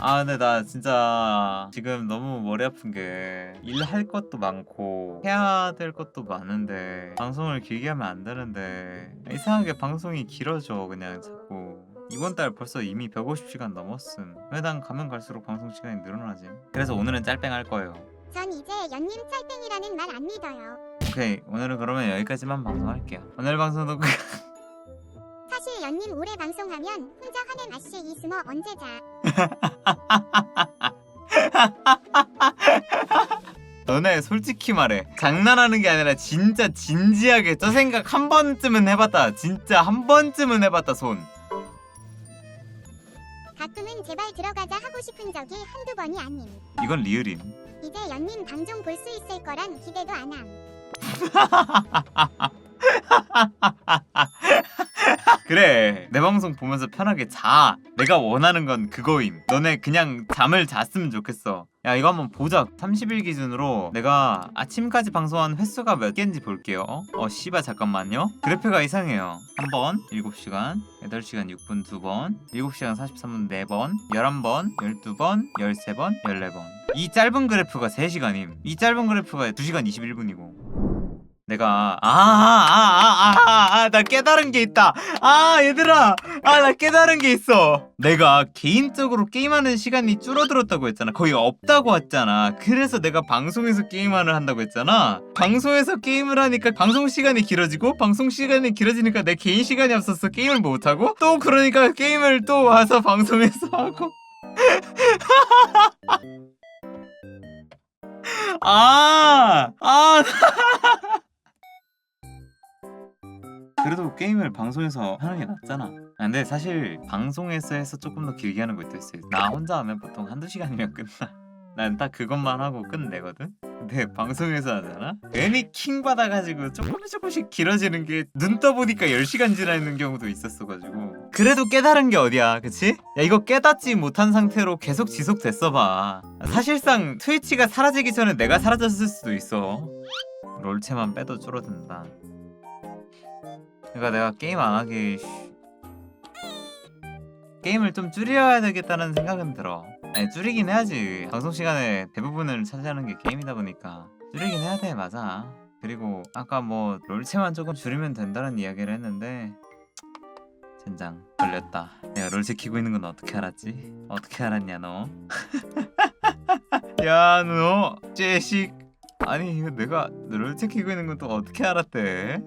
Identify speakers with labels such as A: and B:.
A: 아 근데 나 진짜 지금 너무 머리 아픈 게 일할 것도 많고 해야 될 것도 많은데 방송을 길게 하면 안 되는데 이상하게 방송이 길어져 그냥 자꾸. 이번 달 벌써 이미 150시간 넘었음. 왜난 가면 갈수록 방송 시간이 늘어나지. 그래서 오늘은 짤뺑 할 거예요.
B: 전 이제 연님 짤땡이라는 말 안 믿어요.
A: 오케이. 오늘은 그러면 여기까지만 방송할게요. 오늘 방송도
B: 연님 오래 방송하면 혼자 화낸 아씨 이스머 언제 자?
A: 너네 솔직히 말해 장난하는 게 아니라 진짜 진지하게 저 생각 한 번쯤은 해봤다 진짜 한 번쯤은 해봤다 손
B: 가끔은 제발 들어가자 하고 싶은 적이 한두 번이 아님.
A: 이건 리을임
B: 이제 연님 방송 볼 수 있을 거란 기대도 안 함.
A: 그래. 내 방송 보면서 편하게 자. 내가 원하는 건 그거임. 너네 그냥 잠을 잤으면 좋겠어. 야 이거 한번 보자. 30일 기준으로 내가 아침까지 방송한 횟수가 몇 개인지 볼게요. 어 씨발 잠깐만요. 그래프가 이상해요. 한번 7시간 8시간 6분 2번 7시간 43분 4번 11번 12번 13번 14번. 이 짧은 그래프가 3시간임. 이 짧은 그래프가 2시간 21분이고 내가 아, 아아아아아나 깨달은 게 있다. 아 얘들아. 아 나 깨달은 게 있어. 내가 개인적으로 게임하는 시간이 줄어들었다고 했잖아. 거의 없다고 했잖아. 그래서 내가 방송에서 게임을 한다고 했잖아. 방송에서 게임을 하니까 방송 시간이 길어지고 방송 시간이 길어지니까 내 개인 시간이 없어서 게임을 못하고 또 그러니까 게임을 또 와서 방송에서 하고. 아, 아, 그래도 게임을 방송에서 하는 게 낫잖아. 아, 근데 사실 방송에서 해서 조금 더 길게 하는 것도 있어요. 나 혼자 하면 보통 한두 시간이면 끝나. 난 딱 그것만 하고 끝내거든. 근데 방송에서 하잖아. 괜히 킹 받아가지고 조금씩 조금씩 길어지는 게 눈 떠보니까 10시간 지나는 경우도 있었어가지고. 그래도 깨달은 게 어디야, 그치? 야 이거 깨닫지 못한 상태로 계속 지속됐어 봐. 사실상 트위치가 사라지기 전에 내가 사라졌을 수도 있어. 롤체만 빼도 줄어든다. 그러니까 내가 게임 안 하기 쉬- 게임을 좀 줄여야 되겠다는 생각은 들어. 아니 줄이긴 해야지. 방송 시간에 대부분을 차지하는 게 게임이다 보니까 줄이긴 해야 돼 맞아. 그리고 아까 뭐 롤체만 조금 줄이면 된다는 이야기를 했는데 젠장 걸렸다. 내가 롤체 키고 있는 건 어떻게 알았지? 어떻게 알았냐 너? 야너 째식 아니 이거 내가 롤체 키고 있는 건 또 어떻게 알았대?